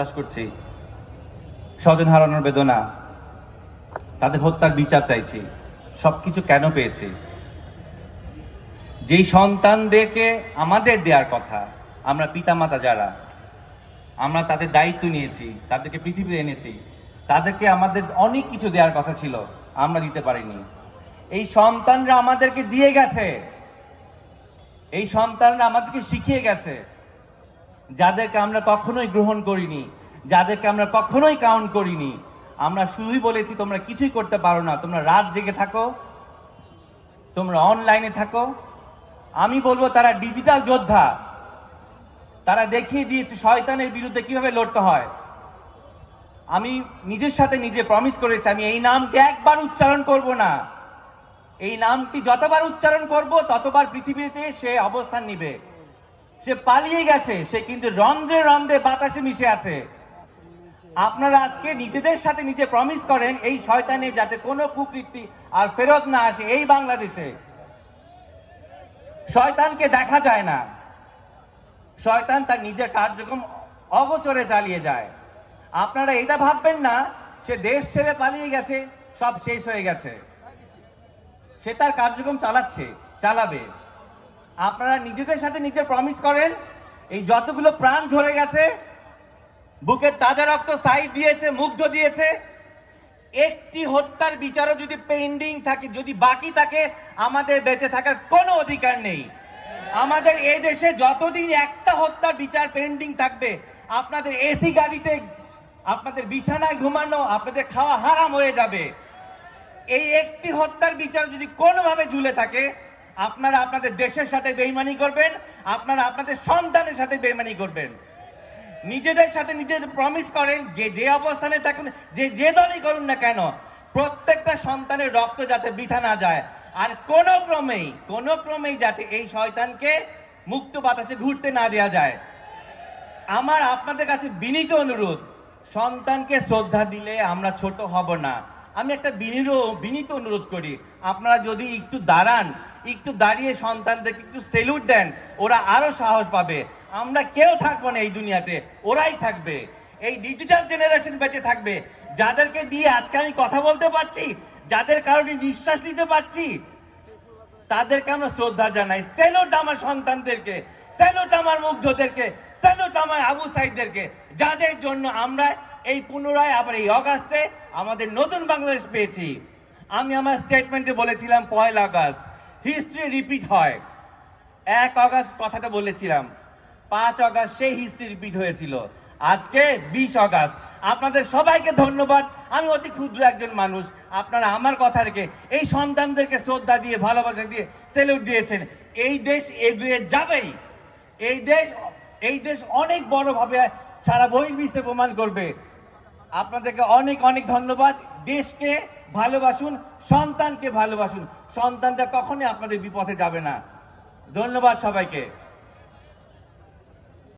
বিশ্বাস করছি। স্বজন হারানোর বেদনা। তাদের হত্যার বিচার চাইছি। সবকিছু কেন পেয়েছি? যেই সন্তানদেরকে আমাদের দেওয়ার কথা, আমরা পিতামাতা যারা, আমরা তাদের দায়িত্ব নিয়েছি, তাদেরকে পৃথিবীতে এনেছি, তাদেরকে আমাদের অনেক কিছু দেওয়ার কথা ছিল, আমরা দিতে পারিনি। এই সন্তানরা আমাদেরকে দিয়ে গেছে। এই সন্তানরা আমাদেরকে শিখিয়ে গেছে। যাদেরকে আমরা কখনোই গ্রহণ করিনি, যাদেরকে আমরা কখনোই কাউন্ট করিনি, আমরা শুধুই বলেছি তোমরা কিছুই করতে পারো না, তোমরা রাত জেগে থাকো, তোমরা অনলাইনে থাকো। আমি বলব তারা ডিজিটাল যোদ্ধা। তারা দেখিয়ে দিয়েছে শয়তানের বিরুদ্ধে কীভাবে লড়তে হয়। আমি নিজের সাথে নিজে প্রমিস করেছি, আমি এই নামটি একবার উচ্চারণ করব না। এই নামটি যতবার উচ্চারণ করব, ততবার পৃথিবীতে সে অবস্থান নিবে। সে পালিয়ে গেছে, সে কিন্তু রন্ধ্রে রন্ধ্রে বাতাসে মিশে আছে। আপনারা আজকে নিজেদের সাথে নিজে প্রমিস করেন, এই শয়তানের যাতে কোনো কুকীর্তি আর ফেরত না আসে এই বাংলাদেশে। শয়তানকে দেখা যায় না। শয়তান তার নিজের কার্যক্রম অগোচরে চালিয়ে যায়। আপনারা এটা ভাববেন না, সে দেশ ছেড়ে পালিয়ে গেছে, সব শেষ হয়ে গেছে। সে তার কার্যক্রম চালাচ্ছে, চালাবে। আপনারা নিজেদের সাথে নিজে প্রমিস করেন, এই যতগুলো প্রাণ ঝরে গেছে বুকের তাজা রক্ত সাইড দিয়েছে, মুগ্ধ দিয়েছে, একটি হত্যার বিচারও যদি পেন্ডিং থাকে, যদি বাকি থাকে, আমাদের বেঁচে থাকার কোনো অধিকার নেই। আমাদের এই দেশে যতদিন একটা হত্যার বিচার পেন্ডিং থাকবে, আপনাদের এসি গাড়িতে, আপনাদের বিছানায় ঘুমানো, আপনাদের খাওয়া হারাম হয়ে যাবে। এই একটি হত্যার বিচার যদি কোনোভাবে ঝুলে থাকে আপনারা আপনাদের দেশের সাথে বেইমানি করবেন, আপনারা আপনাদের সন্তানের সাথে বেইমানি করবেন। নিজেদের সাথে নিজেদের প্রমিস করেন, যে যে অবস্থানে থাকুন, যে যে দলই করুন না কেন, প্রত্যেকটা সন্তানের রক্ত যাতে বৃথা না যায়। আর কোন ক্রমেই কোন ক্রমেই যাতে এই শয়তানকে মুক্ত বাতাসে ঘুরতে না দেওয়া যায়। আমার আপনাদের কাছে বিনীত অনুরোধ, সন্তানকে শ্রদ্ধা দিলে আমরা ছোট হব না। আমি একটা বিনীত বিনীত অনুরোধ করি, আপনারা যদি একটু দাঁড়ান একটু দাঁড়িয়ে সন্তানদেরকে একটু সেলুট দেন, ওরা আরও সাহস পাবে। আমরা কেউ থাকব না এই দুনিয়াতে, ওরাই থাকবে। এই ডিজিটাল জেনারেশন বেঁচে থাকবে। যাদেরকে দিয়ে আজকে আমি কথা বলতে পারছি, যাদের কারণে নিঃশ্বাস নিতে পারছি, তাদেরকে আমরা শ্রদ্ধা জানাই। সেলুট আমার সন্তানদেরকে সেলুট আমার মুগ্ধদেরকে সেলুট আমার আবু সাইদদেরকে, যাদের জন্য আমরা এই পুনরায়, আবার এই অগাস্টে আমাদের নতুন বাংলাদেশ পেয়েছি। আমি আমার স্টেটমেন্টে বলেছিলাম, পয়লা আগস্ট। হিস্ট্রি রিপিট হয়। এক অগাস্ট কথাটা বলেছিলাম। পাঁচ অগাস্ট সেই হিস্ট্রি রিপিট হয়েছিল। আজকে বিশ অগাস্ট। আপনাদের সবাইকে ধন্যবাদ। আমি অতি ক্ষুদ্র একজন মানুষ। আপনারা আমার কথা রেখে এই সন্তানদেরকে শ্রদ্ধা দিয়ে, ভালোবাসা দিয়ে সেলুট দিয়েছেন। এই দেশ এগিয়ে যাবেই। এই দেশ এই দেশ অনেক বড়ভাবে সারা বহির্বিশ্বে প্রমাণ করবে। আপনাদেরকে অনেক অনেক ধন্যবাদ। দেশকে ভালোবাসুন, সন্তানকে ভালোবাসুন। সন্তানটা কখনই আপনাদের বিপথে যাবে না। ধন্যবাদ সবাইকে।